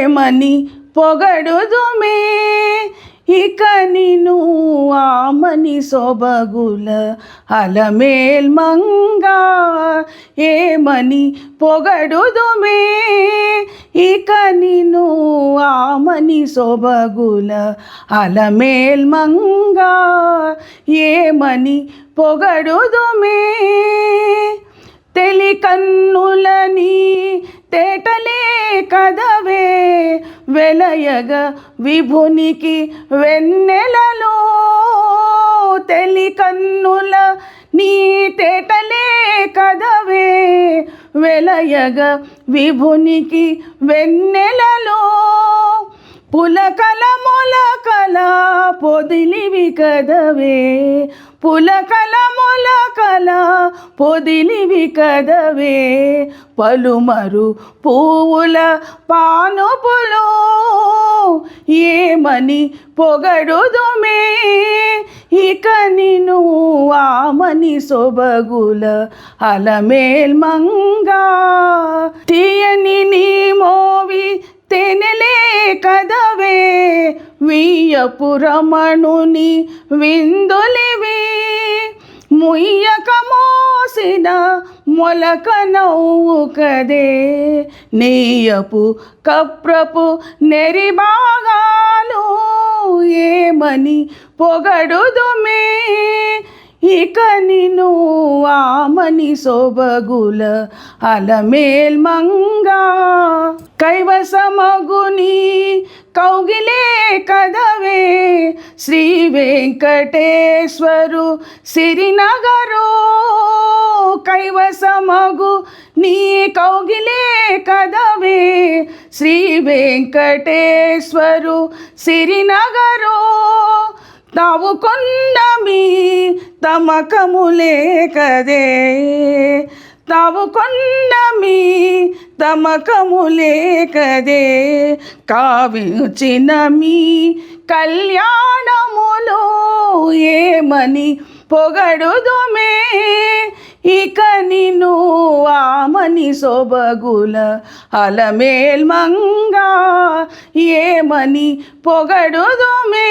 ప్రేమని పొగడుదుమే. ఇక నిను ఆమని సొబగుల అలమేల్ మంగా. ఏమని పొగడుదుమే. ఇక నిను ఆమని సొబగుల అలమేల్ మంగా. ఏమని పొగడుదుమే. తెలి కన్నులని తేటలే కదవే వెలయగ విభునికి వెన్నెలలో తెలి కన్నుల నీ తేటలే కదవే వెలయగ విభునికి వెన్నెలలో పులకల మొలకల పొదిలివి కదవే పులకల మొలకల పొదిలివి కదవే పలుమరు పువ్వుల పానుపులో. ఏమని పొగడుదుమే? ఇక నిను ఆమని సొబగుల అలమేల్ మంగా. తీయని నీ మోవి తెనెలే కదవే. వియపురమణుని విందులివి. ముయ్యకము మొలక నవ్వు కదే నెయ్యపు కప్రపు నెరిబాగాలు ఏమని పొగడుదుమే? ఇక నిను ఆమని సొబగుల అలమేల్ మంగా. కైవసమగుని కౌగిలే కదవే. శ్రీ వెంకటేశ్వరు సిరినగరో నివసమగు నీ కౌగిలే కదవే. శ్రీ వెంకటేశ్వరు సిరినగరు తావు కొండమి తమకములే కదే తావు కొండమి తమకములే కదే కావించిన మీ కళ్యాణములో ఏమని పొగడుదుమే? ఆమని సొబగుల అలమేల్ మంగా ఏమని పొగడుదుమే?